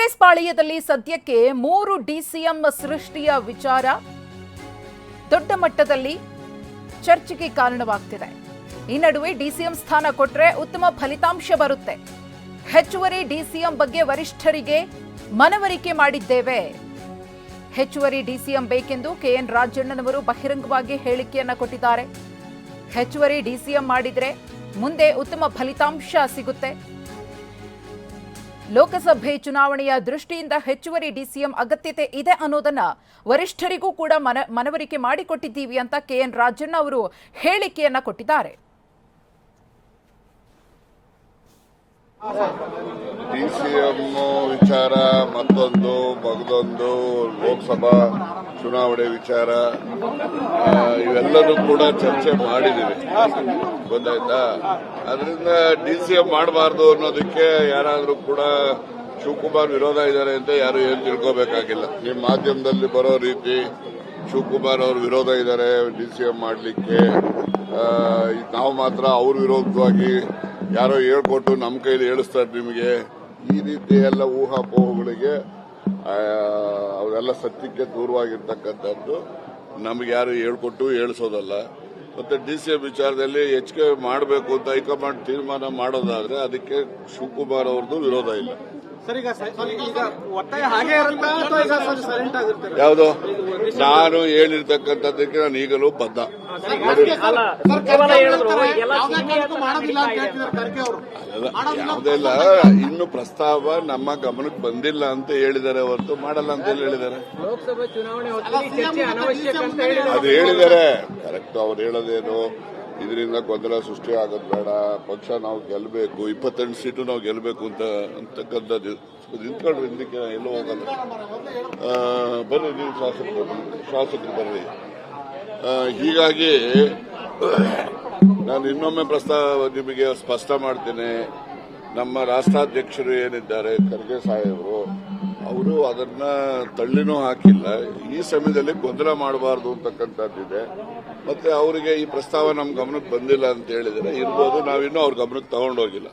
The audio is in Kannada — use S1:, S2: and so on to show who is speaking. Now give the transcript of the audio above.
S1: ಕಾಂಗ್ರೆಸ್ ಪಾಳೆಯದಲ್ಲಿ ಸದ್ಯಕ್ಕೆ ಮೂರು ಡಿಸಿಎಂ ಸೃಷ್ಟಿಯ ವಿಚಾರ ದೊಡ್ಡ ಮಟ್ಟದಲ್ಲಿ ಚರ್ಚೆಗೆ ಕಾರಣವಾಗ್ತಿದೆ. ಈ ನಡುವೆ ಡಿಸಿಎಂ ಸ್ಥಾನ ಕೊಟ್ಟರೆ ಉತ್ತಮ ಫಲಿತಾಂಶ ಬರುತ್ತೆ. ಹೆಚ್ಚುವರಿ ಡಿಸಿಎಂ ಬಗ್ಗೆ ವರಿಷ್ಠರಿಗೆ ಮನವರಿಕೆ ಮಾಡಿದ್ದೇವೆ. ಹೆಚ್ಚುವರಿ ಡಿಸಿಎಂ ಬೇಕೆಂದು ಕೆಎನ್ ರಾಜಣ್ಣನವರು ಬಹಿರಂಗವಾಗಿ ಹೇಳಿಕೆಯನ್ನ ಕೊಟ್ಟಿದ್ದಾರೆ. ಹೆಚ್ಚುವರಿ ಡಿಸಿಎಂ ಮಾಡಿದ್ರೆ ಮುಂದೆ ಉತ್ತಮ ಫಲಿತಾಂಶ ಸಿಗುತ್ತೆ. ಲೋಕಸಭೆ ಚುನಾವಣೆಯ ದೃಷ್ಟಿಯಿಂದ ಹೆಚ್ಚುವರಿ ಡಿಸಿಎಂ ಅಗತ್ಯತೆ ಇದೆ ಅನ್ನೋದನ್ನ ವರಿಷ್ಠರಿಗೂ ಕೂಡ ಮನ, ಮನವರಿಕೆ ಮಾಡಿಕೊಟ್ಟಿದ್ದೀವಿ ಅಂತ ಕೆ ಎನ್ ರಾಜಣ್ಣ ಅವರು ಹೇಳಿಕೆಯನ್ನ ಕೊಟ್ಟಿದ್ದಾರೆ.
S2: ಡಿ ಸಿ ಎಂ ವಿಚಾರ, ಮತ್ತೊಂದು, ಮಗದೊಂದು, ಲೋಕಸಭಾ ಚುನಾವಣೆ ವಿಚಾರ ಇವೆಲ್ಲನೂ ಕೂಡ ಚರ್ಚೆ ಮಾಡಿದ್ದೀವಿ ಗೊತ್ತಾಯ್ತಾ? ಅದರಿಂದ ಡಿ ಸಿ ಎಂ ಮಾಡಬಾರ್ದು ಅನ್ನೋದಕ್ಕೆ ಯಾರಾದರೂ ಕೂಡ ಶಿವಕುಮಾರ್ ವಿರೋಧ ಇದ್ದಾರೆ ಅಂತ ಯಾರು ಏನು ತಿಳ್ಕೋಬೇಕಾಗಿಲ್ಲ. ನಿಮ್ಮ ಮಾಧ್ಯಮದಲ್ಲಿ ಬರೋ ರೀತಿ ಶಿವಕುಮಾರ್ ಅವರು ವಿರೋಧ ಇದ್ದಾರೆ, ಡಿ ಸಿ ಎಂ ಮಾಡಲಿಕ್ಕೆ. ನಾವು ಮಾತ್ರ ಅವ್ರ ವಿರೋಧವಾಗಿ ಯಾರೋ ಹೇಳ್ಕೊಟ್ಟು ನಮ್ಮ ಕೈಲಿ ಹೇಳಿಸ್ತಾರೆ ನಿಮಗೆ. ಈ ರೀತಿ ಎಲ್ಲ ಊಹಾಪೋಹಗಳಿಗೆ ಪೋಹಗಳಿಗೆ ಅವೆಲ್ಲ ಸತ್ಯಕ್ಕೆ ದೂರವಾಗಿರ್ತಕ್ಕಂಥದ್ದು ನಮ್ಗೆ ಯಾರು ಹೇಳ್ಕೊಟ್ಟು ಹೇಳಿಸೋದಲ್ಲ. ಮತ್ತೆ ಡಿ ಸಿ ಎಂ ವಿಚಾರದಲ್ಲಿ ಹೆಚ್ಚಿಗೆ ಮಾಡಬೇಕು ಅಂತ ಹೈಕಮಾಂಡ್ ತೀರ್ಮಾನ ಮಾಡೋದಾದ್ರೆ ಅದಕ್ಕೆ ಶಿವಕುಮಾರ್ ಅವ್ರದ್ದು ವಿರೋಧ ಇಲ್ಲ. ಯಾವುದು? ನಾನು ಹೇಳಿರ್ತಕ್ಕಂಥದ್ದಕ್ಕೆ ನಾನು ಈಗಲೂ ಬದ್ಧ.
S3: ಯಾವುದೇ
S2: ಯಾವುದೆಲ್ಲ ಇನ್ನು ಪ್ರಸ್ತಾವ ನಮ್ಮ ಗಮನಕ್ಕೆ ಬಂದಿಲ್ಲ ಅಂತ ಹೇಳಿದ್ದಾರೆ ಹೊರತು ಮಾಡಲ್ಲ ಅಂತ ಹೇಳಿದ್ದಾರೆ?
S4: ಚುನಾವಣೆ ಹೊತ್ತಲ್ಲಿ ಚರ್ಚೆ ಅನವಶ್ಯಕ ಅಂತ ಹೇಳಿ
S2: ಅದು ಹೇಳಿದ್ದಾರೆ. ಕರೆಕ್ಟ್ ಅವ್ರು ಹೇಳೋದೇನು? ಇದರಿಂದ ಗೊಂದಲ ಸೃಷ್ಟಿ ಆಗೋದು ಬೇಡ. ಪಕ್ಷ ನಾವು ಗೆಲ್ಲಬೇಕು ಇಪ್ಪತ್ತೆಂಟು ಸೀಟು ನಾವು ಗೆಲ್ಲಬೇಕು ಅಂತ ಅಂತಕ್ಕಂಥದ್ದು ನಿಂತ್ಕೊಂಡ್ರೆ ಹಿಂದಕ್ಕೆ ಎಲ್ಲೂ ಹೋಗಲ್ಲ ಬನ್ನಿ ನೀವು ಶಾಸಕರು. ಶಾಸಕರು ಬರ್ರಿ ಹೀಗಾಗಿ ನಾನು ಇನ್ನೊಮ್ಮೆ ಪ್ರಸ್ತಾವ ನಿಮಗೆ ಸ್ಪಷ್ಟ ಮಾಡ್ತೇನೆ. ನಮ್ಮ ರಾಷ್ಟ್ರಾಧ್ಯಕ್ಷರು ಏನಿದ್ದಾರೆ, ಖರ್ಗೆ ಸಾಹೇಬರು ಅವರು ಅದನ್ನ ತಳ್ಳಿನೂ ಹಾಕಿಲ್ಲ. ಈ ಸಮಯದಲ್ಲಿ ಗೊಂದಲ ಮಾಡಬಾರ್ದು ಅಂತಕ್ಕಂಥದ್ದಿದೆ. ಮತ್ತೆ ಅವರಿಗೆ ಈ ಪ್ರಸ್ತಾವ ನಮ್ಮ ಗಮನಕ್ಕೆ ಬಂದಿಲ್ಲ ಅಂತ ಹೇಳಿದರೆ ಇರ್ಬೋದು, ನಾವಿನ್ನೂ ಅವ್ರ ಗಮನಕ್ಕೆ ತಗೊಂಡೋಗಿಲ್ಲ.